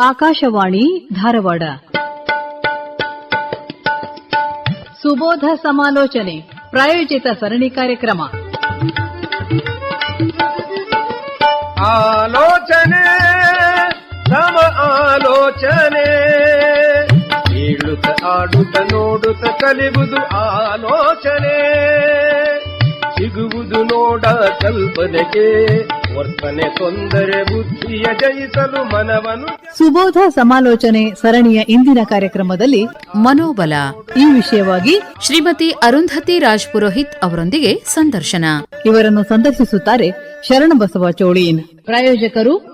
ಆಕಾಶವಾಣಿ ಧಾರವಾಡ. ಸುಬೋಧ ಸಮಾಲೋಚನೆ, ಪ್ರಾಯೋಜಿತ ಸರಣಿ ಕಾರ್ಯಕ್ರಮ. ಆಲೋಚನೆ, ಸಮ ಆಲೋಚನೆ. ಕೇಳುತ್ತ ಆಡುತ್ತ ನೋಡುತ್ತ ಕಲಿಬುದು ಆಲೋಚನೆ. ಸಿಗುವುದು ನೋಡ ಕಲ್ಪನೆಗೆ. ವರ್ತನೆ ತೊಂದರೆ ಬುದ್ಧಿಯ ಜಯಿಸಲು ಮನವನ್ನು ಸುಬೋಧ ಸಮಾಲೋಚನೆ ಸರಣಿಯ ಇಂದಿನ ಕಾರ್ಯಕ್ರಮದಲ್ಲಿ ಮನೋಬಲ. ಈ ವಿಷಯವಾಗಿ ಶ್ರೀಮತಿ ಅರುಂಧತಿ ರಾಜ್ ಪುರೋಹಿತ್ ಅವರೊಂದಿಗೆ ಸಂದರ್ಶನ. ಇವರನ್ನು ಸಂದರ್ಶಿಸುತ್ತಾರೆ ಶರಣಬಸವ ಚೋಳೀನ್. ಪ್ರಾಯೋಜಕರು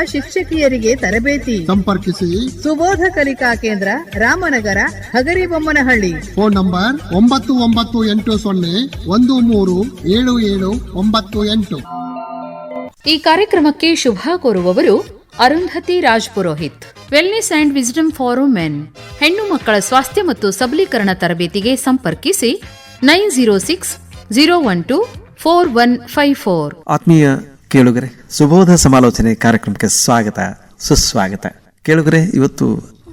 ಶಿಕ್ಷಕಿಯರಿಗೆ ತರಬೇತಿ. ಸಂಪರ್ಕಿಸಿ. ಸುಬೋಧ ಕಲಿಕಾ ಕೇಂದ್ರ ರಾಮನಗರ ಹಗರಿಬೊಮ್ಮನಹಳ್ಳಿ. ಫೋನ್ ನಂಬರ್ ಒಂಬತ್ತು ಒಂಬತ್ತು ಎಂಟು ಸೊನ್ನೆ ಒಂದು ಮೂರು ಏಳು ಏಳು ಒಂಬತ್ತು ಎಂಟು. ಈ ಕಾರ್ಯಕ್ರಮಕ್ಕೆ ಶುಭ ಕೋರುವವರು Arundhati Raj Purohit. Wellness and wisdom for women ಹೆಣ್ಣು ಮಕ್ಕಳ ಸ್ವಾಸ್ಥ್ಯ ಮತ್ತು ಸಬಲೀಕರಣ ತರಬೇತಿಗೆ ಸಂಪರ್ಕಿಸಿ nine zero six zero one two four one five four. ಆತ್ಮೀಯ ಕೇಳುಗರೆ, ಸುಬೋಧ ಸಮಾಲೋಚನೆ ಕಾರ್ಯಕ್ರಮಕ್ಕೆ ಸ್ವಾಗತ, ಸುಸ್ವಾಗತ. ಕೇಳುಗರೆ, ಇವತ್ತು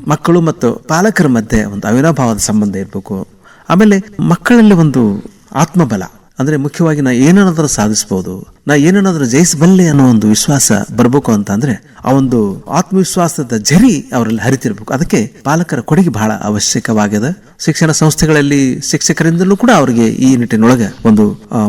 ಮಕ್ಕಳು ಮತ್ತು ಪಾಲಕರ ಮಧ್ಯೆ ಒಂದು ಅವಿನಾಭಾವದ ಸಂಬಂಧ ಇರಬೇಕು. ಆಮೇಲೆ ಮಕ್ಕಳಲ್ಲಿ ಒಂದು ಆತ್ಮಬಲ, ಅಂದ್ರೆ ಮುಖ್ಯವಾಗಿ ನಾ ಏನೇನಾದರೂ ಸಾಧಿಸಬಹುದು ನಾ ಏನೇನಾದರೂ ಜಯಿಸಬಲ್ಲೆ ಅನ್ನೋ ಒಂದು ವಿಶ್ವಾಸ ಬರಬೇಕು ಅಂತ ಆ ಒಂದು ಆತ್ಮವಿಶ್ವಾಸದ ಝರಿ ಅವರಲ್ಲಿ ಹರಿತಿರ್ಬೇಕು. ಅದಕ್ಕೆ ಪಾಲಕರ ಕೊಡುಗೆ ಬಹಳ ಅವಶ್ಯಕವಾಗಿದೆ ಶಿಕ್ಷಣ ಸಂಸ್ಥೆಗಳಲ್ಲಿ ಶಿಕ್ಷಕರಿಂದಲೂ ಕೂಡ ಅವರಿಗೆ ಈ ನಿಟ್ಟಿನೊಳಗೆ ಒಂದು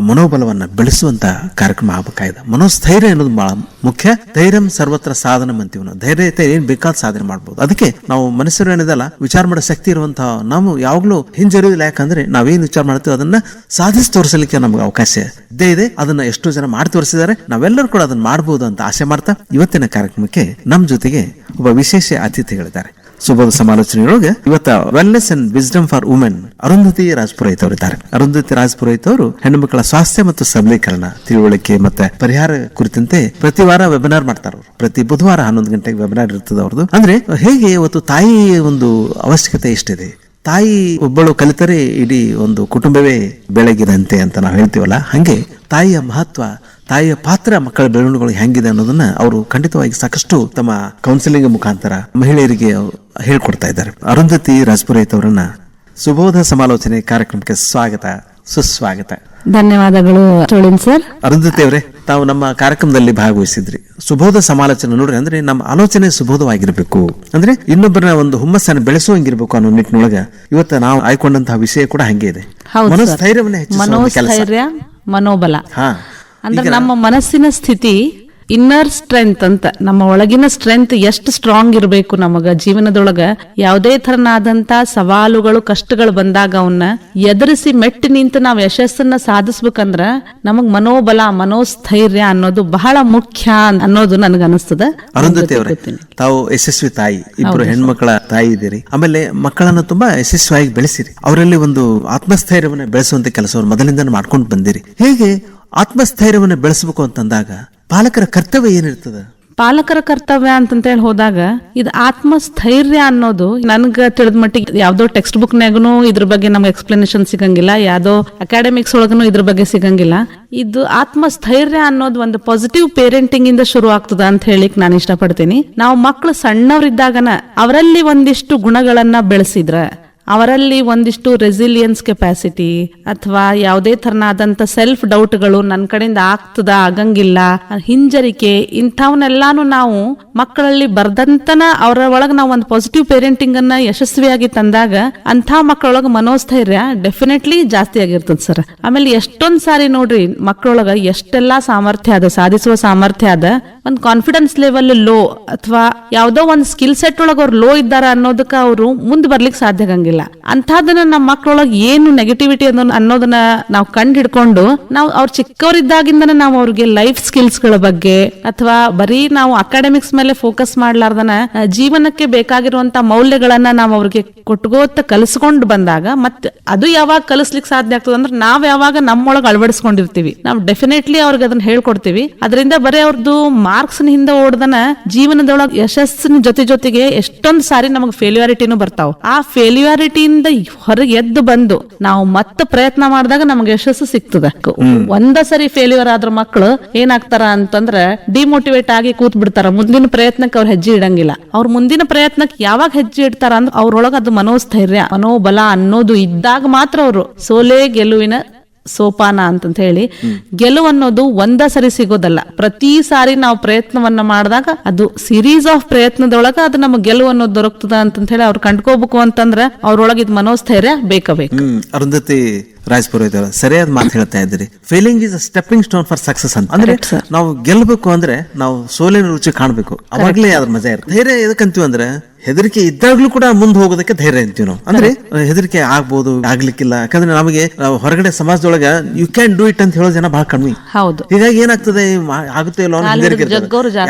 ಮನೋಬಲವನ್ನು ಬೆಳೆಸುವಂತ ಕಾರ್ಯಕ್ರಮ ಆಗಬೇಕಾಗಿದೆ. ಮನೋಸ್ಥೈರ್ಯ ಅನ್ನೋದು ಬಹಳ ಮುಖ್ಯ. ಧೈರ್ಯಂ ಸರ್ವತ್ರ ಸಾಧನ ಅಂತೀವಿ ನಾವು ಧೈರ್ಯತೆ ಏನ್ ಬೇಕಾದ ಸಾಧನೆ ಮಾಡಬಹುದು ಅದಕ್ಕೆ ನಾವು ಮನಸ್ಸರು ಏನಿದಲ್ಲ, ವಿಚಾರ ಮಾಡೋ ಶಕ್ತಿ ಇರುವಂತಹ ನಾವು ಯಾವಾಗಲೂ ಹಿಂಜರಿಯೋದಿಲ್ಲ. ಯಾಕಂದ್ರೆ ನಾವೇನು ವಿಚಾರ ಮಾಡ್ತೀವಿ ಅದನ್ನ ಸಾಧಿಸಿ ತೋರಿಸಲಿಕ್ಕೆ ನಮ್ಗೆ ಅವಕಾಶ ಇದ್ದೇ ಇದೆ. ಅದನ್ನ ಎಷ್ಟೋ ಜನ ಮಾಡಿ ತೋರಿಸಿದ್ದಾರೆ. ನಾವೆಲ್ಲರೂ ಕೂಡ ಅದನ್ನ ಮಾಡಬಹುದು ಅಂತ ಆಸೆ ಮಾಡ್ತಾ ಇವತ್ತಿನ ಕಾರ್ಯಕ್ರಮಕ್ಕೆ ನಮ್ಮ ಜೊತೆಗೆ ಒಬ್ಬ ವಿಶೇಷ ಅತಿಥಿಗಳಿದ್ದಾರೆ. ಸುಬೋಧ ಸಮಾಲೋಚನೆಯೊಳಗೆ ಇವತ್ತ wellness and wisdom for women Arundhati Rajpurohit ಅವರಿದ್ದಾರೆ ಅರುಂಧತಿ ರಾಜ್ಪುರೋಹಿತ್ ಅವರು ಹೆಣ್ಣು ಸ್ವಾಸ್ಥ್ಯ ಮತ್ತು ಸಬಲೀಕರಣ ತಿಳುವಳಿಕೆ ಮತ್ತೆ ಪರಿಹಾರ ಕುರಿತಂತೆ ಪ್ರತಿ ವಾರ ವೆಬಿನಾರ್ ಮಾಡ್ತಾರೆ ಪ್ರತಿ ಬುಧವಾರ ಹನ್ನೊಂದು ಗಂಟೆಗೆ ವೆಬಿನಾರ್ ಇರ್ತದೆ ಅವ್ರದ್ದು ಅಂದ್ರೆ ಹೇಗೆ ಇವತ್ತು ತಾಯಿ ಒಂದು ಅವಶ್ಯಕತೆ ಎಷ್ಟಿದೆ? ತಾಯಿ ಒಬ್ಬಳು ಕಲಿತರೆ ಇಡೀ ಒಂದು ಕುಟುಂಬವೇ ಬೆಳಗಿದಂತೆ ಅಂತ ನಾವು ಹೇಳ್ತೀವಲ್ಲ. ಹಂಗೆ ತಾಯಿಯ ಮಹತ್ವ ತಾಯಿಯ ಪಾತ್ರ ಮಕ್ಕಳ ಬೆಳವಣಿಗೆಗಳು ಹೆಂಗಿದೆ ಅನ್ನೋದನ್ನ ಅವರು ಖಂಡಿತವಾಗಿ ಸಾಕಷ್ಟು ತಮ್ಮ ಕೌನ್ಸಿಲಿಂಗ್ ಮುಖಾಂತರ ಮಹಿಳೆಯರಿಗೆ ಹೇಳ್ಕೊಡ್ತಾ ಇದ್ದಾರೆ. ಅರುಂಧತಿ ರಾಜ್ಪುರೋಹಿತ್ ಅವರನ್ನ ಸುಬೋಧ ಸಮಾಲೋಚನೆ ಕಾರ್ಯಕ್ರಮಕ್ಕೆ ಸ್ವಾಗತ ಸುಸ್ವಾಗತ. ಧನ್ಯವಾದಗಳು ಸರ್. ಅರುಂಧತಿ ಅವರೇ ತಾವು ನಮ್ಮ ಕಾರ್ಯಕ್ರಮದಲ್ಲಿ ಭಾಗವಹಿಸಿದ್ರಿ. ಸುಬೋಧ ಸಮಾಲೋಚನೆ ನೋಡ್ರಿ ಅಂದ್ರೆ ನಮ್ಮ ಆಲೋಚನೆ ಸುಬೋಧವಾಗಿರ್ಬೇಕು. ಅಂದ್ರೆ ಇನ್ನೊಬ್ಬರನ್ನ ಒಂದು ಹುಮ್ಮಸ್ಸನ್ನು ಬೆಳೆಸುವಂಗಿರ್ಬೇಕು ಅನ್ನೋ ನಿಟ್ಟಿನೊಳಗ ಇವತ್ತು ನಾವು ಆಯ್ಕೊಂಡಂತಹ ವಿಷಯ ಕೂಡ ಹಂಗೆ ಇದೆ. ಮನೋಸ್ಥೈರ್ಯವನ್ನ ಮನೋಸ್ಥೈರ್ಯ ಮನೋಬಲ. ಹಾ. ಅಂದ್ರೆ ನಮ್ಮ ಮನಸ್ಸಿನ ಸ್ಥಿತಿ ಇನ್ನರ್ ಸ್ಟ್ರೆಂತ್ ಅಂತ ನಮ್ಮ ಒಳಗಿನ ಸ್ಟ್ರೆಂತ್ ಎಷ್ಟು ಸ್ಟ್ರಾಂಗ್ ಇರಬೇಕು ನಮಗ? ಜೀವನದೊಳಗ ಯಾವುದೇ ತರನಾದಂತ ಸವಾಲುಗಳು ಕಷ್ಟಗಳು ಬಂದಾಗ ಅವನ್ನ ಎದುರಿಸಿ ಮೆಟ್ಟಿ ನಿಂತು ನಾವು ಯಶಸ್ಸನ್ನ ಸಾಧಿಸ್ಬೇಕಂದ್ರ ನಮಗ್ ಮನೋಬಲ ಮನೋಸ್ಥೈರ್ಯ ಅನ್ನೋದು ಬಹಳ ಮುಖ್ಯ ಅನ್ನೋದು ನನಗ ಅನಿಸ್ತದ ತಾವು ಯಶಸ್ವಿ ತಾಯಿ ಇಬ್ಬರು ಹೆಣ್ಮಕ್ಳ ತಾಯಿ ಇದ್ದೀರಿ. ಆಮೇಲೆ ಮಕ್ಕಳನ್ನ ತುಂಬಾ ಯಶಸ್ವಿಯಾಗಿ ಬೆಳೆಸಿರಿ. ಅವರಲ್ಲಿ ಒಂದು ಆತ್ಮಸ್ಥೈರ್ಯವನ್ನ ಬೆಳೆಸುವಂತ ಕೆಲಸವನ್ನು ಮೊದಲಿಂದ ಮಾಡ್ಕೊಂಡು ಬಂದಿರಿ. ಹೇಗೆ ಆತ್ಮಸ್ಥೈರ್ಯವನ್ನ ಬೆಳೆಸಬೇಕು ಅಂತಂದಾಗ ಪಾಲಕರ ಕರ್ತವ್ಯ ಏನಿರ್ತದ? ಪಾಲಕರ ಕರ್ತವ್ಯ ಅಂತಂತೇಳಿ ಹೋದಾಗ ಇದು ಆತ್ಮಸ್ಥೈರ್ಯ ಅನ್ನೋದು ನನ್ಗ ತಿಳಿದ ಮಟ್ಟಿಗೆ ಯಾವ್ದೋ ಟೆಕ್ಸ್ಟ್ ಬುಕ್ ಇದ್ರ ಬಗ್ಗೆ ನಮ್ಗೆ ಎಕ್ಸ್ಪ್ಲನೇಷನ್ ಸಿಗಂಗಿಲ್ಲ, ಯಾವ್ದೋ ಅಕಾಡೆಮಿಕ್ಸ್ ಒಳಗೂ ಇದ್ರ ಬಗ್ಗೆ ಸಿಗಂಗಿಲ್ಲ. ಇದು ಆತ್ಮಸ್ಥೈರ್ಯ ಅನ್ನೋದು ಒಂದು ಪಾಸಿಟಿವ್ ಪೇರೆಂಟಿಂಗ್ ಇಂದ ಶುರು ಆಗ್ತದ ಅಂತ ಹೇಳಿಕ್ ನಾನು ಇಷ್ಟಪಡ್ತೀನಿ. ನಾವು ಮಕ್ಕಳು ಸಣ್ಣವರಿದ್ದಾಗನ ಅವರಲ್ಲಿ ಒಂದಿಷ್ಟು ಗುಣಗಳನ್ನ ಬೆಳೆಸಿದ್ರ ಅವರಲ್ಲಿ ಒಂದಿಷ್ಟು ರೆಸಿಲಿಯನ್ಸ್ ಕೆಪಾಸಿಟಿ ಅಥವಾ ಯಾವುದೇ ತರನಾದಂತ ಸೆಲ್ಫ್ ಡೌಟ್ಗಳು ನನ್ನ ಕಡೆಯಿಂದ ಆಗ್ತದ, ಆಗಂಗಿಲ್ಲ, ಹಿಂಜರಿಕೆ, ಇಂಥವನ್ನೆಲ್ಲಾನು ನಾವು ಮಕ್ಕಳಲ್ಲಿ ಬರ್ದಂತನ ಅವರ ಒಳಗೆ ನಾವು ಒಂದು ಪಾಸಿಟಿವ್ ಪೇರೆಂಟಿಂಗ್ ಅನ್ನ ಯಶಸ್ವಿಯಾಗಿ ತಂದಾಗ ಅಂಥ ಮಕ್ಕಳೊಳಗೆ ಮನೋಸ್ಥೈರ್ಯ ಡೆಫಿನೆಟ್ಲಿ ಜಾಸ್ತಿ ಆಗಿರ್ತದೆ ಸರ್. ಆಮೇಲೆ ಎಷ್ಟೊಂದ್ ಸಾರಿ ನೋಡ್ರಿ ಮಕ್ಕಳೊಳಗ ಎಷ್ಟೆಲ್ಲಾ ಸಾಮರ್ಥ್ಯ ಅದ, ಸಾಧಿಸುವ ಸಾಮರ್ಥ್ಯ ಅದ, ಒಂದ್ ಕಾನ್ಫಿಡೆನ್ಸ್ ಲೆವೆಲ್ ಲೋ ಅಥವಾ ಯಾವ್ದೋ ಒಂದ್ ಸ್ಕಿಲ್ ಸೆಟ್ ಒಳಗ ಅವ್ರು ಲೋ ಇದ್ದಾರ ಅನ್ನೋದಕ್ಕ ಅವರು ಮುಂದೆ ಬರ್ಲಿಕ್ಕೆ ಸಾಧ್ಯ ಆಗಂಗಿಲ್ಲ. ಅಂತದನ್ನ ನಮ್ಮ ಮಕ್ಕಳೊಳಗೆ ಏನು ನೆಗೆಟಿವಿಟಿ ಅನ್ನೋ ಅನ್ನೋದನ್ನ ನಾವು ಕಂಡು ಹಿಡ್ಕೊಂಡು ನಾವು ಅವ್ರು ಚಿಕ್ಕವರಿದ್ದಾಗಿಂದನೇ ನಾವು ಅವ್ರಿಗೆ ಲೈಫ್ ಸ್ಕಿಲ್ಸ್ಗಳ ಬಗ್ಗೆ ಅಥವಾ ಬರೀ ನಾವು ಅಕಾಡೆಮಿಕ್ಸ್ ಮೇಲೆ ಫೋಕಸ್ ಮಾಡ್ಲಾರ್ದನ ಜೀವನಕ್ಕೆ ಬೇಕಾಗಿರುವಂತ ಮೌಲ್ಯಗಳನ್ನ ನಾವು ಅವ್ರಿಗೆ ಕೊಟ್ಕೋತ ಕಲಿಸ್ಕೊಂಡು ಬಂದಾಗ ಮತ್ತೆ ಅದು ಯಾವಾಗ ಕಲಿಸ್ಲಿಕ್ಕೆ ಸಾಧ್ಯ ಆಗ್ತದೆ ಅಂದ್ರೆ ನಾವ್ ಯಾವಾಗ ನಮ್ಮೊಳಗೆ ಅಳವಡಿಸ್ಕೊಂಡಿರ್ತೀವಿ. ನಾವು ಡೆಫಿನೆಟ್ಲಿ ಅವ್ರಿಗೆ ಅದನ್ನ ಹೇಳ್ಕೊಡ್ತೀವಿ. ಅದರಿಂದ ಬರೀ ಅವ್ರದ್ದು ಮಾರ್ಕ್ಸ್ ಹಿಂದೆ ಓಡ್ದನ ಜೀವನದೊಳಗೆ ಯಶಸ್ಸಿನ ಜೊತೆ ಜೊತೆಗೆ ಎಷ್ಟೊಂದ್ ಸಾರಿ ನಮಗೆ ಫೇಲ್ಯೂರಿಟಿನೂ ಬರ್ತಾವ. ಆ ಫೇಲ್ಯೂರಿಟಿಯಿಂದ ಹೊರಗೆ ಎದ್ದು ಬಂದು ನಾವು ಮತ್ತೆ ಪ್ರಯತ್ನ ಮಾಡಿದಾಗ ನಮ್ಗೆ ಯಶಸ್ಸು ಸಿಗ್ತದೆ. ಒಂದ ಸರಿ ಫೇಲ್ಯೂರ್ ಆದ್ರ ಮಕ್ಕಳು ಏನಾಗ್ತಾರ ಅಂತಂದ್ರೆ ಡಿಮೋಟಿವೇಟ್ ಆಗಿ ಕೂತ್ ಬಿಡ್ತಾರ ಮುಂದಿನ ಪ್ರಯತ್ನಕ್ಕೆ ಅವ್ರ ಹೆಜ್ಜೆ ಇಡಂಗಿಲ್ಲ. ಅವ್ರ ಮುಂದಿನ ಪ್ರಯತ್ನಕ್ಕೆ ಯಾವಾಗ ಹೆಜ್ಜೆ ಇಡ್ತಾರ ಅಂದ್ರೆ ಅವ್ರೊಳಗ ಅದು ಮನೋಸ್ಥೈರ್ಯ ಮನೋಬಲ ಅನ್ನೋದು ಇದ್ದಾಗ ಮಾತ್ರ ಅವರು ಸೋಲೆ ಗೆಲುವಿನ ಸೋಪಾನ ಅಂತಂತ ಹೇಳಿ ಗೆಲುವು ಅನ್ನೋದು ಒಂದ ಸರಿ ಸಿಗೋದಲ್ಲ. ಪ್ರತಿ ಸಾರಿ ನಾವು ಪ್ರಯತ್ನವನ್ನ ಮಾಡಿದಾಗ ಅದು ಸಿರೀಸ್ ಆಫ್ ಪ್ರಯತ್ನದೊಳಗ ಅದು ನಮಗೆ ಗೆಲುವು ಅನ್ನೋದು ದೊರಕ್ತದ ಅಂತಂತ ಹೇಳಿ ಅವ್ರು ಕಂಡ್ಕೋಬೇಕು ಅಂತಂದ್ರೆ ಅವ್ರೊಳಗೆ ಇದು ಮನೋಸ್ಥೈರ್ಯ ಬೇಕಬೇಕು ಅರುಂಧತಿ ರಾಜ್ಪುರ ಸರಿಯಾದ ಮಾತು ಹೇಳ್ತಾ ಇದ್ದೀರಿ. Feeling is stepping stone for success ಅಂತ. ಅಂದ್ರೆ ನಾವು ಗೆಲ್ಲಬೇಕು ಅಂದ್ರೆ ನಾವು ಸೋಲಿನ ರುಚಿ ಕಾಣಬೇಕು. ಅವಾಗ್ಲೇ ಅದ್ರ ಮಜಾ ಇರುತ್ತೆ. ಧೈರ್ಯ ಎದಕ್ಕಂತೀವಿ ಅಂದ್ರೆ ಹೆದರಿಕೆ ಇದ್ದಾಗ್ಲೂ ಕೂಡ ಮುಂದೆ ಹೋಗೋದಕ್ಕೆ ಧೈರ್ಯ ಅಂತೀವಿ ನಾವು. ಅಂದ್ರೆ ಹೆದರಿಕೆ ಆಗ್ಬೋದು ಆಗ್ಲಿಕ್ಕಿಲ್ಲ. ಯಾಕಂದ್ರೆ ನಮಗೆ ನಾವು ಹೊರಗಡೆ ಸಮಾಜದೊಳಗ ಯು ಕ್ಯಾನ್ ಡೂ ಇಟ್ ಅಂತ ಹೇಳೋ ಜನ ಬಹಳ ಕಮ್ಮಿ. ಹೌದು. ಹೀಗಾಗಿ ಏನಾಗ್ತದೆ ಆಗುತ್ತೆ ಇಲ್ಲ ಹೆದರಿಕೆ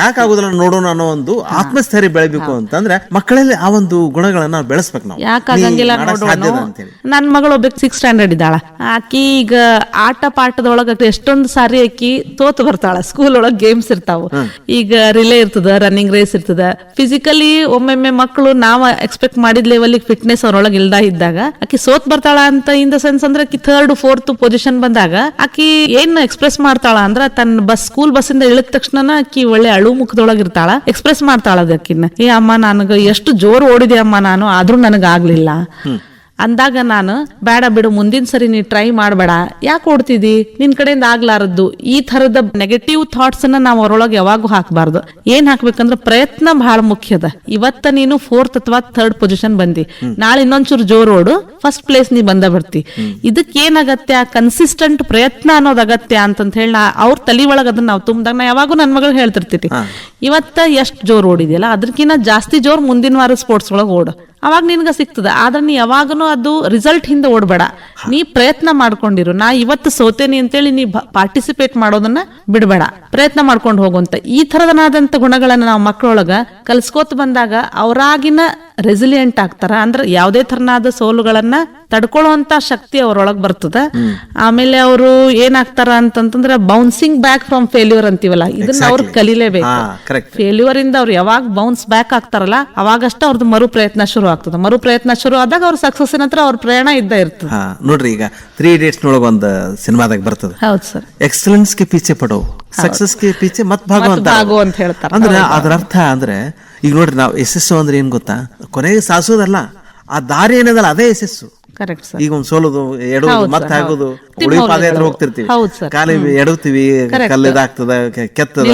ಯಾಕೆ ಆಗುದಿಲ್ಲ ನೋಡೋಣ ಅನ್ನೋ ಒಂದು ಆತ್ಮಸ್ಥೈರ್ಯ ಬೆಳಿಬೇಕು ಅಂತಂದ್ರೆ ಮಕ್ಕಳಲ್ಲಿ ಆ ಒಂದು ಗುಣಗಳನ್ನ ಬೆಳೆಸ್ಬೇಕು ನಾವು. ಯಾಕಾಗಂಗಿಲ್ಲ ನೀ ಮಾಡಕ್ ನೋಡೋಣ. ಸಾಧ್ಯದ ನನ್ ಮಗಳು ಒಬ್ಬ ಸಿಕ್ಸ್ ಸ್ಟ್ಯಾಂಡರ್ಡ್ ಇದ್ದಾಳ. ಆಕಿ ಈಗ ಆಟ ಪಾಠದೊಳಗ ಎಷ್ಟೊಂದು ಸಾರಿ ಆಕಿ ತೋತು ಬರ್ತಾಳ. ಸ್ಕೂಲ್ ಒಳಗ ಗೇಮ್ಸ್ ಇರ್ತಾವ. ಈಗ ರಿಲೇ ಇರ್ತದ ರನ್ನಿಂಗ್ ರೇಸ್ ಇರ್ತದ. ಫಿಸಿಕಲಿ ಒಮ್ಮೊಮ್ಮೆ ಮಕ್ಕಳು ನಾವು ಎಕ್ಸ್ಪೆಕ್ಟ್ ಮಾಡಿದ ಲೆವೆಲ್ ಫಿಟ್ನೆಸ್ ಅವರೊಳಗೆ ಇಲ್ದ ಇದ್ದಾಗ, ಆಕಿ ಸೋತ್ ಬರ್ತಾಳ ಅಂತ ಇನ್ ದ ಸೆನ್ಸ್ ಅಂದ್ರೆ ಆಕಿ ಥರ್ಡ್ ಫೋರ್ತ್ ಪೊಸಿಷನ್ ಬಂದಾಗ, ಆಕಿ ಏನ್ ಎಕ್ಸ್ಪ್ರೆಸ್ ಮಾಡ್ತಾಳ ಅಂದ್ರ ತನ್ನ ಬಸ್ ಸ್ಕೂಲ್ ಬಸ್ ಇಂದ ಇಳಿದ ತಕ್ಷಣ ಆಕಿ ಒಳ್ಳೆ ಅಳು ಮುಖದೊಳಗೆ ಇರ್ತಾಳ ಎಕ್ಸ್ಪ್ರೆಸ್ ಮಾಡ್ತಾಳ ಅದಕ್ಕಿನ್ನ ಏ ಅಮ್ಮ, ನನಗ ಎಷ್ಟು ಜೋರ್ ಓಡಿದೆ ಅಮ್ಮ ನಾನು, ಆದ್ರೂ ನನಗ ಆಗ್ಲಿಲ್ಲ. ಅಂದಾಗ ನಾನು ಬೇಡ ಬಿಡು ಮುಂದಿನ ಸರಿ ನೀ ಟ್ರೈ ಮಾಡಬೇಡ. ಯಾಕೆ ಓಡ್ತಿದಿ ನಿನ್ ಕಡೆಯಿಂದ ಆಗ್ಲಾರದ್ದು. ಈ ತರದ ನೆಗೆಟಿವ್ ಥಾಟ್ಸ್ ಅನ್ನ ನಾವು ಅವರೊಳಗೆ ಯಾವಾಗೂ ಹಾಕಬಾರ್ದು. ಏನ್ ಹಾಕ್ಬೇಕಂದ್ರೆ ಪ್ರಯತ್ನ ಬಹಳ ಮುಖ್ಯದ ಇವತ್ತ ನೀನು ಫೋರ್ತ್ ಅಥವಾ ಥರ್ಡ್ ಪೊಸಿಷನ್ ಬಂದಿ. ನಾಳೆ ಇನ್ನೊಂಚೂರು ಜೋರ್ ಓಡು ಫಸ್ಟ್ ಪ್ಲೇಸ್ ನೀ ಬಂದ ಬರ್ತಿ. ಇದಕ್ಕೆ ಏನ್ ಅಗತ್ಯ ಕನ್ಸಿಸ್ಟೆಂಟ್ ಪ್ರಯತ್ನ ಅನ್ನೋದು ಅಗತ್ಯ ಅಂತಂತ ಹೇಳಿ ನಾ ಅವ್ರ ತಲಿ ಒಳಗ ಅದನ್ನ ನಾವು ತುಂಬಿದಾಗ ನಾ ಯಾವಾಗೂ ನನ್ ಮಗಳು ಹೇಳ್ತಿರ್ತೀನಿ ಇವತ್ತ ಎಷ್ಟು ಜೋರ್ ಓಡಿದ್ಯಲ್ಲ ಅದಕ್ಕಿಂತ ಜಾಸ್ತಿ ಜೋರ್ ಮುಂದಿನ ವಾರ ಸ್ಪೋರ್ಟ್ಸ್ ಒಳಗೆ ಓಡು. ಅವಾಗ ನಿನ್ಗ ಸಿಗ್ತದೆ. ಆದ್ರೆ ನೀ ಯಾವಾಗನು ಅದು ರಿಸಲ್ಟ್ ಹಿಂದೆ ಓಡ್ಬೇಡ. ನೀ ಪ್ರಯತ್ನ ಮಾಡ್ಕೊಂಡಿರು. ನಾ ಇವತ್ತು ಸೋತೇನಿ ಅಂತೇಳಿ ನೀ ಪಾರ್ಟಿಸಿಪೇಟ್ ಮಾಡೋದನ್ನ ಬಿಡಬೇಡ. ಪ್ರಯತ್ನ ಮಾಡ್ಕೊಂಡು ಹೋಗುವಂತ. ಈ ತರದನಾದಂತ ಗುಣಗಳನ್ನ ನಾವು ಮಕ್ಕಳೊಳಗ ಕಲ್ಸ್ಕೋತ ಬಂದಾಗ ಅವರಾಗಿನ ರೆಸಿಲಿಯಂಟ್ ಆಗ್ತಾರ. ಅಂದ್ರೆ ಯಾವುದೇ ತರನಾದ ಸೋಲುಗಳನ್ನ ತಡ್ಕೊಳ್ಳುವಂತ ಶಕ್ತಿ ಅವ್ರೊಳಗ್ ಬರ್ತದ. ಆಮೇಲೆ ಅವರು ಏನಾಗ್ತಾರ ಅಂತಂತಂದ್ರೆ ಬೌನ್ಸಿಂಗ್ ಬ್ಯಾಕ್ ಫ್ರಮ್ ಫೇಲ್ಯೂರ್ ಅಂತೀವಲ್ಲ ಇದನ್ನ ಅವ್ರು ಕಲಿಲೇಬೇಕು. ಫೇಲ್ಯೂರ್ ಇಂದ ಅವ್ರು ಯಾವಾಗ ಬೌನ್ಸ್ ಬ್ಯಾಕ್ ಆಗ್ತಾರಲ್ಲ ಅವಾಗಷ್ಟ ಅವ್ರದ್ದು ಮರು ಪ್ರಯತ್ನ ಶುರು ಆಗ್ತದೆ. ಮರು ಪ್ರಯತ್ನ ಶುರು ಆದಾಗ ಅವ್ರ ಸಕ್ಸಸ್ ಹತ್ರ ಅವ್ರ ಪ್ರಯಾಣ ಇದ್ದ ಇರ್ತದೆ. ನೋಡ್ರಿ ಈಗ ತ್ರೀ ಡೇಟ್ಸ್ ನೊಳಗ ಒಂದು ಸಿನಿಮಾದಾಗ ಬರ್ತದೆ. ಹೌದು ಸರ್. ಎಕ್ಸಲೆನ್ಸ್ಗೆ ಪೀಚೆ ಪಡೋ ಸಕ್ಸಸ್ಗೆ ಪೀಚೆ ಮತ್ ಭಾಗೋ ಅಂತ ಹೇಳ್ತಾರೆ. ಅಂದ್ರೆ ಅದರ ಅರ್ಥ ಅಂದ್ರೆ ಈಗ ನೋಡ್ರಿ ನಾವು ಯಶಸ್ಸು ಅಂದ್ರೆ ಏನ್ ಗೊತ್ತಾ? ಕೊನೆಗೆ ಸಾಸೋದಲ್ಲ ಆ ದಾರಿ ಏನದಲ್ಲ ಅದೇ ಯಶಸ್ಸು. ಕರೆಕ್ಟ್ ಸರ್ ಈಗ ಒಂದು ಸೋಲೋದು ಎಡೋದು ಮತ್ತೆ sir, ಆಗೋದು ಹೌದು. ಉಳಿ ಪಾದಯಾತ್ರೆ. ಹೋಗ್ತಿರ್ತೀವಿ. ಕಾಲಿ ಎಡವ್ತೀವಿ Correct. ಕಲ್ಲು ಇದಾಗ್ತದ ಕೆ- ಕೆತ್ತದ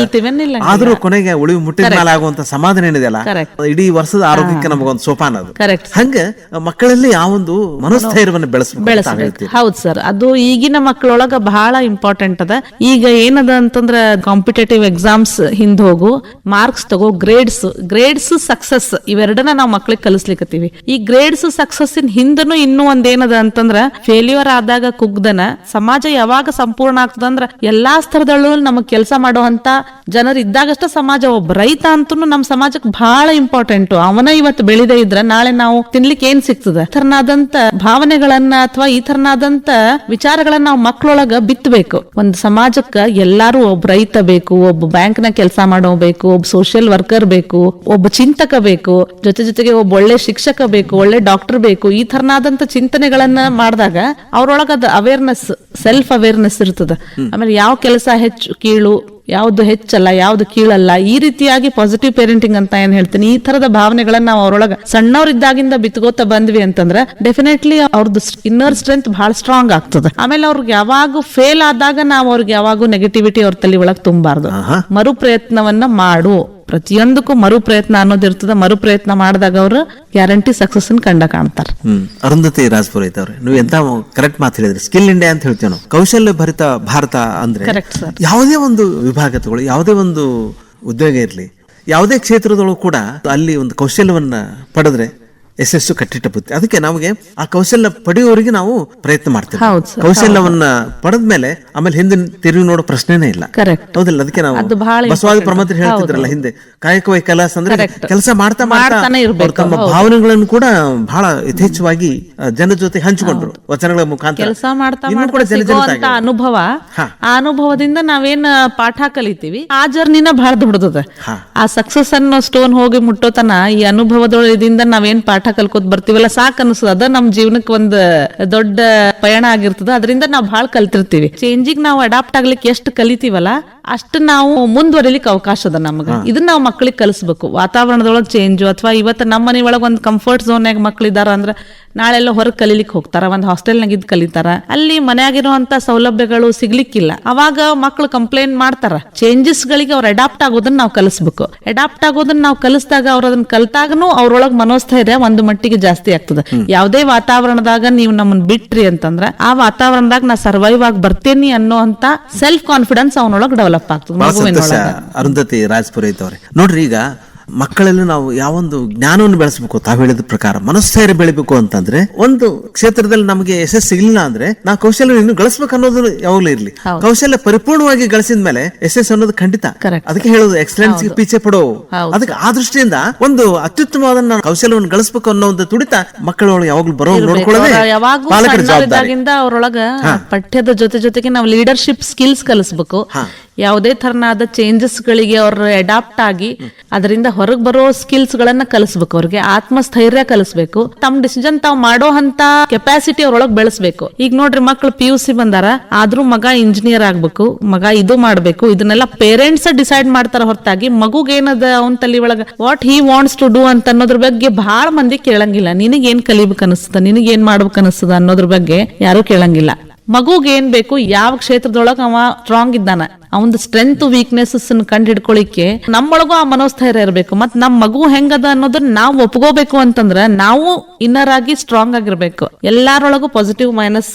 ಆದ್ರೂ ಕೊನೆಗೆ ಉಳಿವು ಮುಟ್ಟಿದ ಮೇಲೆ ಆಗುವಂತ ಸಮಾಧಾನ ಏನಿದೆಯಲ್ಲ. ಇಡೀ ವರ್ಷದ ಆರೋಗ್ಯಕ್ಕೆ ನಮಗೊಂದು ಸೋಪಾನ ಅದು. ಹಂಗ ಮಕ್ಕಳಲ್ಲಿ ಆ ಒಂದು ಮನಸ್ಥೈರ್ಯವನ್ನು ಬೆಳೆಸ್ಬೇಕು. ಹೌದು ಸರ್ ಅದು ಈಗಿನ ಮಕ್ಕಳೊಳಗ ಬಹಳ ಇಂಪಾರ್ಟೆಂಟ್ ಅದ ಈಗ ಏನದ ಅಂತಂದ್ರ ಕಾಂಪಿಟೇಟಿವ್ ಎಕ್ಸಾಮ್ಸ್ ಹಿಂದ್ ಹೋಗು ಮಾರ್ಕ್ಸ್ ತಗೋ ಗ್ರೇಡ್ಸ್ ಗ್ರೇಡ್ಸ್ ಸಕ್ಸಸ್ ಇವೆರಡನ್ನ ನಾವು ಮಕ್ಳಿಗೆ ಕಲಿಸ್ಲಿಕ್ಕೀವಿ ಈ ಗ್ರೇಡ್ಸ್ ಸಕ್ಸಸ್ ಇನ್ ಹಿಂದನು ಇನ್ನೂ ಒಂದೇನದ ಏನದ ಅಂತಂದ್ರ ಫೇಲ್ಯೂರ್ ಆದಾಗ ಕುಗ್ದನ ಸಮಾಜ ಯಾವಾಗ ಸಂಪೂರ್ಣ ಆಗ್ತದಂದ್ರ ಎಲ್ಲಾ ಸ್ತರದಲ್ಲೂ ನಮಗ್ ಕೆಲಸ ಮಾಡುವಂತ ಜನರು ಇದ್ದಾಗಷ್ಟ ಸಮಾಜ, ಒಬ್ಬ ರೈತ ಅಂತೂ ನಮ್ ಸಮಾಜಕ್ಕೆ ಬಹಳ ಇಂಪಾರ್ಟೆಂಟ್ ಅವನ ಇವತ್ತು ಬೆಳಿದೆ ಇದ್ರ ನಾಳೆ ನಾವು ತಿನ್ಲಿಕ್ಕೆ ಏನ್ ಸಿಗ್ತದ? ತರನಾದಂತ ಭಾವನೆಗಳನ್ನ ಅಥವಾ ಈ ತರನಾದಂತ ವಿಚಾರಗಳನ್ನ ನಾವು ಮಕ್ಕಳೊಳಗ ಬಿತ್ತಬೇಕು ಒಂದ್ ಸಮಾಜಕ್ಕ ಎಲ್ಲಾರು ಒಬ್ಬ ರೈತ ಬೇಕು, ಒಬ್ಬ ಬ್ಯಾಂಕ್ನ ಕೆಲಸ ಮಾಡೋ ಬೇಕು, ಒಬ್ಬ ಸೋಷಿಯಲ್ ವರ್ಕರ್ ಬೇಕು, ಒಬ್ಬ ಚಿಂತಕ ಬೇಕು, ಜೊತೆ ಜೊತೆಗೆ ಒಬ್ಬ ಒಳ್ಳೆ ಶಿಕ್ಷಕ ಬೇಕು, ಒಳ್ಳೆ ಡಾಕ್ಟರ್ ಬೇಕು, ಈ ತರನಾದಂತ ಚಿಂತನೆಗಳನ್ನ ಮಾಡಿದಾಗ ಅವ್ರೊಳಗ ಅದು ಅವೇರ್ನೆಸ್ ಸೆಲ್ಫ್ ಅವೇರ್ನೆಸ್ ಇರ್ತದ. ಆಮೇಲೆ ಯಾವ ಕೆಲಸ ಹೆಚ್ಚು ಕೀಳು ಯಾವ್ದು ಹೆಚ್ಚಲ್ಲ ಯಾವ್ದು ಕೀಳಲ್ಲ ಈ ರೀತಿಯಾಗಿ ಪಾಸಿಟಿವ್ ಪೇರೆಂಟಿಂಗ್ ಅಂತ ಏನ್ ಹೇಳ್ತೀನಿ ಈ ತರದ ಭಾವನೆಗಳನ್ನ ನಾವು ಅವ್ರೊಳಗ ಸಣ್ಣವರಿದ್ದಾಗಿಂದ ಬಿತ್ಕೋತ ಬಂದ್ವಿ ಅಂತಂದ್ರೆ ಡೆಫಿನೆಟ್ಲಿ ಅವ್ರದ್ದು ಇನ್ನರ್ ಸ್ಟ್ರೆಂತ್ ಬಹಳ ಸ್ಟ್ರಾಂಗ್ ಆಗ್ತದೆ. ಆಮೇಲೆ ಅವ್ರಿಗೆ ಯಾವಾಗ ಫೇಲ್ ಆದಾಗ ನಾವು ಅವ್ರಿಗೆ ಯಾವಾಗೂ ನೆಗೆಟಿವಿಟಿ ಅವ್ರ ತಲೆ ಒಳಗ್ ತುಂಬಾರ್ದು. ಮರು ಪ್ರಯತ್ನವನ್ನ ಮಾಡು. ಪ್ರತಿಯೊಂದಕ್ಕೂ ಮರು ಪ್ರಯತ್ನ ಅನ್ನೋದಿರ್ತದ ಮರು ಪ್ರಯತ್ನ ಮಾಡಿದಾಗ ಅವರು ಗ್ಯಾರಂಟಿ ಸಕ್ಸಸ್ ಕಂಡ ಕಾಣ್ತಾರೆ. ಹ್ಮ್. ಅರುಂಧತಿ ರಾಜ್ಪುರ ನೀವು ಎಂತ ಕರೆಕ್ಟ್ ಮಾತು ಹೇಳಿದ್ರಿ? ಸ್ಕಿಲ್ ಇಂಡಿಯಾ ಅಂತ ಹೇಳ್ತೇವೆ ನಾವು. ಕೌಶಲ್ಯ ಭರಿತ ಭಾರತ ಅಂದ್ರೆ. ಯಾವುದೇ ಒಂದು ವಿಭಾಗ ತಗೊಳ್ಳಿ ಯಾವುದೇ ಒಂದು ಉದ್ಯೋಗ ಇರಲಿ ಯಾವುದೇ ಕ್ಷೇತ್ರದೊಳಗೂ ಕೂಡ ಅಲ್ಲಿ ಒಂದು ಕೌಶಲ್ಯವನ್ನ ಪಡೆದ್ರೆ ಯಶಸ್ಸು ಕಟ್ಟಿಟ್ಟ ಬುತ್ತಿ ಅದಕ್ಕೆ ನಮಗೆ ಆ ಕೌಶಲ್ಯ ಪಡೆಯುವವರಿಗೆ ನಾವು ಪ್ರಯತ್ನ ಮಾಡ್ತೇವೆ. ಕೌಶಲ್ಯವನ್ನ ಪಡೆದ ಪಡೆದ್ಮೇಲೆ ಆಮೇಲೆ ಹಿಂದೆ ತಿರುಗಿ ನೋಡೋ ಪ್ರಶ್ನೆನೇ ಇಲ್ಲ. ಹೌದಿಲ್ಲ? ಅದಕ್ಕೆ ನಾವು ಬಸವಾದಿ. ಪ್ರಮಂತ್ರ ಹೇಳ್ತಿದ್ರಲ್ಲ ಹಿಂದೆ ಕಾಯಕ ವೈಕಲಾಸ ಅಂದ್ರೆ ಕೆಲಸ ಮಾಡ್ತಾ ಮಾಡ್ತಾ ತಮ್ಮ ಭಾವನೆಗಳನ್ನು ಕೂಡ ಬಹಳ ಯಥೇಚ್ಛವಾಗಿ ಜನ ಜೊತೆ ಹಂಚಿಕೊಂಡ್ರು ವಚನಗಳ ಮುಖಾಂತರ. ಕೆಲಸ ಮಾಡ್ತಾ ಕೂಡ ಅನುಭವ. ಆ ಅನುಭವದಿಂದ ನಾವೇನ್ ಪಾಠ ಕಲಿತೀವಿ. ಆ ಜರ್ನಿನ ಬಹಳ ದೊಡ್ಡದ. ಆ ಸಕ್ಸಸ್ ಅನ್ನೋ ಸ್ಟೋನ್ ಹೋಗಿ ಮುಟ್ಟೋತನ ಈ ಅನುಭವದೊಳದಿಂದ ನಾವೇನ್ ಪಾಠ ಕಲ್ಕೋತ್ ಬರ್ತೀವಲ್ಲ ಸಾಕ್ ಅನ್ಸದ. ಅದ ನಮ್ ಜೀವನಕ್ಕೆ ಒಂದ್ ದೊಡ್ಡ ಪಯಣ ಆಗಿರ್ತದ. ಅದರಿಂದ ನಾವ್ ಬಹಳ ಕಲ್ತಿರ್ತೀವಿ. ಚೇಂಜಿಗ್ ನಾವು ಅಡಾಪ್ಟ್ ಆಗ್ಲಿಕ್ಕೆ ಎಷ್ಟು ಕಲಿತೀವಲ್ಲ ಅಷ್ಟು ನಾವು ಮುಂದುವರಿಲಿಕ್ಕೆ ಅವಕಾಶ ಅದ ನಮ್ಗ. ಇದನ್ನ ನಾವು ಮಕ್ಕಳಿಗೆ ಕಲಿಸ್ಬೇಕು. ವಾತಾವರಣದೊಳಗೆ ಚೇಂಜ್ ಅಥವಾ ಇವತ್ತು ನಮ್ಮ ಮನೆ ಒಳಗೆ ಒಂದು ಕಂಫರ್ಟ್ ಝೋನ್ಯಾಗ ಮಕ್ಳು ಇದಾರ ಅಂದ್ರೆ ನಾಳೆಲ್ಲ ಹೊರಗೆ ಕಲೀಲಿಕ್ಕೆ ಹೋಗ್ತಾರ ಒಂದು ಹಾಸ್ಟೆಲ್ನಾಗ ಇದ್ ಕಲಿತಾರ. ಅಲ್ಲಿ ಮನೆಯಾಗಿರುವಂತ ಸೌಲಭ್ಯಗಳು ಸಿಗ್ಲಿಕ್ಕಿಲ್ಲ. ಅವಾಗ ಮಕ್ಕಳು ಕಂಪ್ಲೇಂಟ್ ಮಾಡ್ತಾರ. ಚೇಂಜಸ್ ಗಳಿಗೆ ಅವ್ರು ಅಡಾಪ್ಟ್ ಆಗೋದನ್ನ ನಾವು ಕಲಿಸ್ಬೇಕು. ಅಡಾಪ್ಟ್ ಆಗೋದನ್ನ ನಾವು ಕಲಿಸಿದಾಗ ಅವ್ರ ಅದನ್ನ ಕಲ್ತಾಗನು ಅವ್ರೊಳಗ್ ಮನೋಸ್ಥೈರ್ಯ ಒಂದು ಮಟ್ಟಿಗೆ ಜಾಸ್ತಿ ಆಗ್ತದೆ. ಯಾವುದೇ ವಾತಾವರಣದಾಗ ನೀವು ನಮ್ಮನ್ನ ಬಿಟ್ರಿ ಅಂತಂದ್ರ ಆ ವಾತಾವರಣದಾಗ ನಾ ಸರ್ವೈವ್ ಆಗಿ ಬರ್ತೇನಿ ಅನ್ನೋ ಅಂತ ಸೆಲ್ಫ್ ಕಾನ್ಫಿಡೆನ್ಸ್ ಅವನೊಳಗ್ ಡೆವಲಪ್ ಆಗ್ತದೆ ಅರುಂಧತಿ ರಾಜ್ಪುರ ಅವರೇ ನೋಡ್ರಿ ಈಗ ಮಕ್ಕಳಲ್ಲಿ ನಾವು ಯಾವೊಂದು ಜ್ಞಾನವನ್ನು ಬೆಳೆಸಬೇಕು ತಾವು ಹೇಳಿದ ಪ್ರಕಾರ ಮನಸ್ಥೈರ್ಯ ಬೆಳಿಬೇಕು ಅಂತಂದ್ರೆ ಒಂದು ಕ್ಷೇತ್ರದಲ್ಲಿ ನಮಗೆ ಯಶಸ್ಸು ಸಿಗ್ಲಿಲ್ಲ ಅಂದ್ರೆ ನಾವು ಕೌಶಲ್ಯ ಇನ್ನು ಗಳಿಸ್ಬೇಕು ಅನ್ನೋದು ಯಾವಾಗಲೂ ಇರ್ಲಿ. ಕೌಶಲ್ಯ ಪರಿಪೂರ್ಣವಾಗಿ ಗಳಿಸಿದ ಮೇಲೆ ಯಶಸ್ ಅನ್ನೋದು ಖಂಡಿತ. ಅದಕ್ಕೆ ಹೇಳೋದು ಎಕ್ಸಲೆನ್ಸ್ ಪೀಚೆ ಪಡೋ. ಅದಕ್ಕೆ ಆ ದೃಷ್ಟಿಯಿಂದ ಒಂದು ಅತ್ಯುತ್ತಮವಾದ ಕೌಶಲ್ಯವನ್ನು ಗಳಿಸಬೇಕು ಅನ್ನೋ ಒಂದು ತುಡಿತ ಮಕ್ಕಳೊಳಗೆ ಯಾವಾಗ್ಲೂ ಬರೋ ನೋಡ್ಕೊಳ್ಳೋದೇ ಪಾಲಕರ ಜವಾಬ್ದಾರಿ. ಅವ್ರೊಳಗ ಪಠ್ಯದ ಜೊತೆ ಜೊತೆಗೆ ನಾವು ಲೀಡರ್ಶಿಪ್ ಸ್ಕಿಲ್ಸ್ ಕಲಿಸ್ಬೇಕು. ಯಾವುದೇ ತರನಾದ ಚೇಂಜಸ್ ಗಳಿಗೆ ಅವರು ಅಡಾಪ್ಟ್ ಆಗಿ ಅದರಿಂದ ಹೊರಗ್ ಬರೋ ಸ್ಕಿಲ್ಸ್ ಗಳನ್ನ ಕಲಿಸ್ಬೇಕು. ಅವ್ರಿಗೆ ಆತ್ಮಸ್ಥೈರ್ಯ ಕಲಿಸ್ಬೇಕು. ತಮ್ಮ ಡಿಸಿಜನ್ ತಾವ್ ಮಾಡೋ ಅಂತ ಕೆಪಾಸಿಟಿ ಅವ್ರೊಳಗ್ ಬೆಳೆಸ್ಬೇಕು. ಈಗ ನೋಡ್ರಿ ಮಕ್ಳು ಪಿ ಯು ಸಿ ಬಂದಾರ. ಆದ್ರೂ ಮಗ ಇಂಜಿನಿಯರ್ ಆಗ್ಬೇಕು. ಮಗ ಇದು ಮಾಡ್ಬೇಕು. ಇದನ್ನೆಲ್ಲ ಪೇರೆಂಟ್ಸ್ ಡಿಸೈಡ್ ಮಾಡ್ತಾರ ಹೊರತಾಗಿ. ಮಗುಗ್ ಏನದ ಅವನ್ ತಲೆ ಒಳಗ? What he wants to do ಅಂತ ಅನ್ನೋದ್ರ ಬಗ್ಗೆ ಬಹಳ ಮಂದಿ ಕೇಳಂಗಿಲ್ಲ. ನಿನಗೇನ್ ಕಲಿಬೇಕು ಅನಿಸ್ತದ ನಿನಗ್ ಏನ್ ಮಾಡ್ಬೇಕು ಅನಿಸ್ತದ ಅನ್ನೋದ್ರ ಬಗ್ಗೆ ಯಾರು ಕೇಳಂಗಿಲ್ಲ. ಮಗುಗ್ ಏನ್ ಬೇಕು, ಯಾವ ಕ್ಷೇತ್ರದೊಳಗ ಅವ ಸ್ಟ್ರಾಂಗ್ ಇದ್ದಾನ ಅವನ್ ಸ್ಟ್ರೆಂತ್ ವೀಕ್ನೆಸಸ್ ಕಂಡು ಹಿಡ್ಕೊಳಿಕ್ಕೆ ನಮ್ಮೊಳಗೂ ಆ ಮನೋಸ್ಥೈರ್ಯ ಇರಬೇಕು. ಮತ್ ನಮ್ ಮಗು ಹೆಂಗದ ಅನ್ನೋದನ್ನ ನಾವು ಒಪ್ಕೋಬೇಕು ಅಂತಂದ್ರ ನಾವು ಇನ್ನರ್ ಆಗಿ ಸ್ಟ್ರಾಂಗ್ ಆಗಿರ್ಬೇಕು. ಎಲ್ಲಾರೊಳಗೂ ಪಾಸಿಟಿವ್ ಮೈನಸ್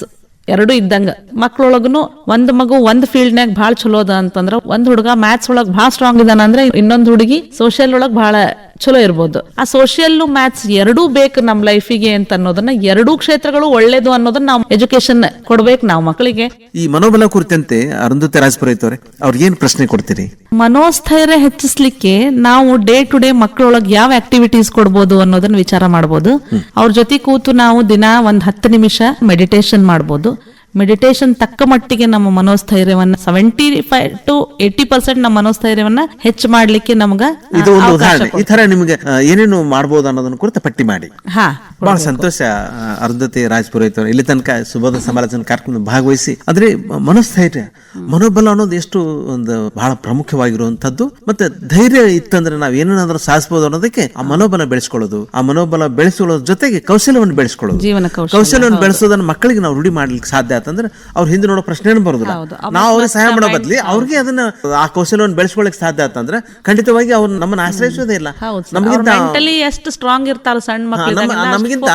ಎರಡು ಇದ್ದಂಗ. ಮಕ್ಳೊಳಗನು ಒಂದ್ ಮಗು ಒಂದ್ ಫೀಲ್ಡ್ನ್ಯಾಗ ಭಾಳ ಚಲೋ ಅದ ಅಂತಂದ್ರ ಒಂದ್ ಹುಡುಗ ಮ್ಯಾಥ್ಸ್ ಒಳಗ್ ಭಾಳ ಸ್ಟ್ರಾಂಗ್ ಇದಾನ ಅಂದ್ರೆ ಇನ್ನೊಂದ್ ಹುಡುಗಿ ಸೋಷಿಯಲ್ ಒಳಗ್ ಬಹಳ ಚಲೋ ಇರ್ಬೋದು. ಆ ಸೋಷಿಯಲ್ ಮ್ಯಾಥ್ಸ್ ಎರಡೂ ಬೇಕು ನಮ್ ಲೈಫಿಗೆ ಅಂತ ಅನ್ನೋದನ್ನ ಎರಡೂ ಕ್ಷೇತ್ರಗಳು ಒಳ್ಳೇದು ಅನ್ನೋದನ್ನ ನಾವು ಎಜುಕೇಶನ್ ಕೊಡ್ಬೇಕು ನಾವು ಮಕ್ಕಳಿಗೆ ಈ ಮನೋಬಲ ಕುರಿತಂತೆ ಅರುಂಧತಿ ರಾಜ್ಪುರ ಅವರೇ ಅವ್ರಿಗೆ ಏನ್ ಪ್ರಶ್ನೆ ಕೊಡ್ತೀರಿ? ಮನೋಸ್ಥೈರ್ಯ ಹೆಚ್ಚಿಸ್ಲಿಕ್ಕೆ ನಾವು ಡೇ ಟು ಡೇ ಮಕ್ಕಳೊಳಗೆ ಯಾವ ಆಕ್ಟಿವಿಟೀಸ್ ಕೊಡ್ಬೋದು ಅನ್ನೋದನ್ನ ವಿಚಾರ ಮಾಡ್ಬೋದು. ಅವ್ರ ಜೊತೆ ಕೂತು ನಾವು ದಿನ ಒಂದ್ ಹತ್ತು ನಿಮಿಷ ಮೆಡಿಟೇಷನ್ ಮಾಡ್ಬೋದು. ಮೆಡಿಟೇಷನ್ ತಕ್ಕ ಮಟ್ಟಿಗೆ ನಮ್ಮ ಮನೋಸ್ಥೈರ್ಯವನ್ನ seventy five to eighty percent ನಮ್ಮ ಮನೋಸ್ಥೈರ್ಯವನ್ನ ಹೆಚ್ಚು ಮಾಡ್ಲಿಕ್ಕೆ ನಮಗ ಇದು ಒಂದು ಉದಾಹರಣೆ. ಈ. ತರ ನಿಮಗೆ ಏನೇನು ಮಾಡಬಹುದು ಅನ್ನೋದನ್ನ ಕುರಿತು ಪಟ್ಟಿ ಮಾಡಿ. ಹಾ ಬಹಳ ಸಂತೋಷ ಅರ್ಧತೆ ಅರುಂಧತಿ ರಾಜಪುರೋಹಿತ್ ಅವರು ಇಲ್ಲಿ ತನಕ ಸುಬೋಧ ಸಮಾಲೋಚನೆ ಕಾರ್ಯಕ್ರಮ ಭಾಗವಹಿಸಿ ಆದ್ರೆ ಮನೋಸ್ಥೈರ್ಯ ಮನೋಬಲ ಅನ್ನೋದು ಎಷ್ಟು ಒಂದು ಬಹಳ ಪ್ರಮುಖವಾಗಿರುವಂತದ್ದು ಮತ್ತೆ ಧೈರ್ಯ ಇತ್ತಂದ್ರೆ ನಾವ್ ಏನೇನಾದ್ರೂ ಸಾಧಿಸಬಹುದು ಅನ್ನೋದಕ್ಕೆ ಆ ಮನೋಬಲ ಬೆಳೆಸ್ಕೊಳ್ಳೋದು ಆ ಮನೋಬಲ ಬೆಳೆಸ್ಕೊಳ್ಳೋದ್ರ ಜೊತೆಗೆ ಕೌಶಲ್ಯವನ್ನು ಬೆಳೆಸ್ಕೊಳ್ಳೋದು. ಜೀವನ ಕೌಶಲ್ಯ, ಕೌಶಲ್ಯವನ್ನು ಬೆಳೆಸೋದನ್ನ ಮಕ್ಕಳಿಗೆ ನಾವು ರೂಢಿ ಮಾಡ್ಲಿಕ್ಕೆ ಸಾಧ್ಯ ಆತಂದ್ರೆ ಅವ್ರ ಹಿಂದೆ ನೋಡೋ ಪ್ರಶ್ನೆನೂ ಬರೋದಿಲ್ಲ. ನಾವು ಅವ್ರಿಗೆ ಸಹಾಯ ಮಾಡೋ ಬದ್ಲಿ ಅವ್ರಿಗೆ ಅದನ್ನ ಆ ಕೌಶಲ್ಯವನ್ನು ಬೆಳೆಸ್ಕೊಳಕ್ ಸಾಧ್ಯ ಆತಂದ್ರೆ ಖಂಡಿತವಾಗಿ ಅವ್ರು ನಮ್ಮನ್ನ ಆಶ್ರಯಿಸೋದೇ ಇಲ್ಲ. ನಮಗಿಂತ ಮೆಂಟಲಿ ಎಷ್ಟು ಸ್ಟ್ರಾಂಗ್ ಇರ್ತಾರ ಸಣ್ಣ ಮಕ್ಕಳು ನಮಗಿಂತ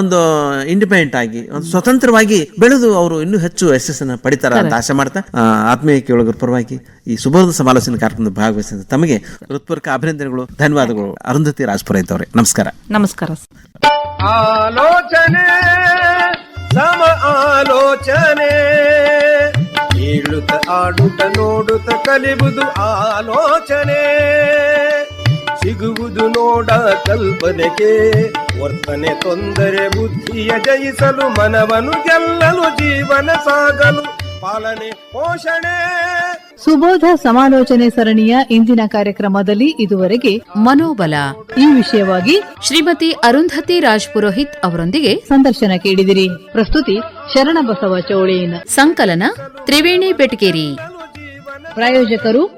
ಒಂದು ಇಂಡಿಪೆಂಡೆಂಟ್ ಆಗಿ ಒಂದು ಸ್ವತಂತ್ರವಾಗಿ ಬೆಳೆದು ಅವರು ಇನ್ನೂ ಹೆಚ್ಚು ಯಶಸ್ಸನ್ನು ಪಡಿತಾರ ಅಂತ ಆಶೆ ಮಾಡ್ತಾ ಆತ್ಮೀಯ ಕೇಳುಗರ ಪರವಾಗಿ ಈ ಸುಬೋಧ ಸಮಾಲೋಚನೆ ಕಾರ್ಯಕ್ರಮದ ಭಾಗವಹಿಸಿದ ತಮಗೆ ಹೃತ್ಪೂರ್ವಕ ಅಭಿನಂದನೆಗಳು ಧನ್ಯವಾದಗಳು. ಅರುಂಧತಿ ರಾಜ್ಪುರ ಇದ್ದವ್ರೆ ನಮಸ್ಕಾರ ನಮಸ್ಕಾರ ಆಲೋಚನೆ. ಸಮ ಆಲೋಚನೆ. ಕೇಳುತ್ತ, ಆಡುತ್ತ, ನೋಡುತ್ತ ಕಲಿಬುದು ಆಲೋಚನೆ. ಸಿಗುವುದು ನೋಡ ಕಲ್ಪನೆಗೆ. ವರ್ತನೆ ತೊಂದರೆ ಬುದ್ಧಿಯ ಜಯಿಸಲು ಮನವನ್ನು ಗೆಲ್ಲಲು ಜೀವನ ಸಾಗಲು ಪಾಲನೆ ಪೋಷಣೆ. ಸುಬೋಧ ಸಮಾಲೋಚನೆ ಸರಣಿಯ ಇಂದಿನ ಕಾರ್ಯಕ್ರಮದಲ್ಲಿ ಇದುವರೆಗೆ ಮನೋಬಲ. ಈ ವಿಷಯವಾಗಿ ಶ್ರೀಮತಿ ಅರುಂಧತಿ ರಾಜ್ ಪುರೋಹಿತ್ ಅವರೊಂದಿಗೆ ಸಂದರ್ಶನ ಕೇಳಿದಿರಿ. ಪ್ರಸ್ತುತಿ ಶರಣಬಸವ ಚೌಳಿಯಿಂದ. ಸಂಕಲನ ತ್ರಿವೇಣಿ ಬೆಟ್ಕೇರಿ ಪ್ರಾಯೋಜಕರು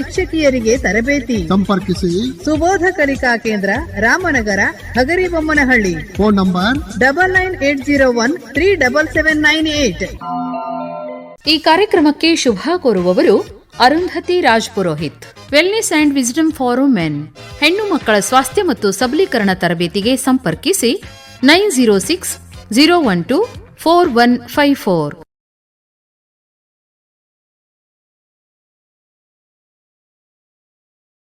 ಶಿಕ್ಷಕಿಯರಿಗೆ ತರಬೇತಿ. ಸಂಪರ್ಕಿಸಿ. ಸುಬೋಧ ಕಲಿಕಾ ಕೇಂದ್ರ Ramanagara Hagaribommanahalli. Phone number double nine eight zero one three double seven nine eight. ಈ ಕಾರ್ಯಕ್ರಮಕ್ಕೆ ಶುಭ ಕೋರುವವರು Arundhati Raj Purohit. Wellness and wisdom for men ಹೆಣ್ಣು ಮಕ್ಕಳ ಸ್ವಾಸ್ಥ್ಯ ಮತ್ತು ಸಬಲೀಕರಣ ತರಬೇತಿಗೆ ಸಂಪರ್ಕಿಸಿ nine zero six zero one two four one five four.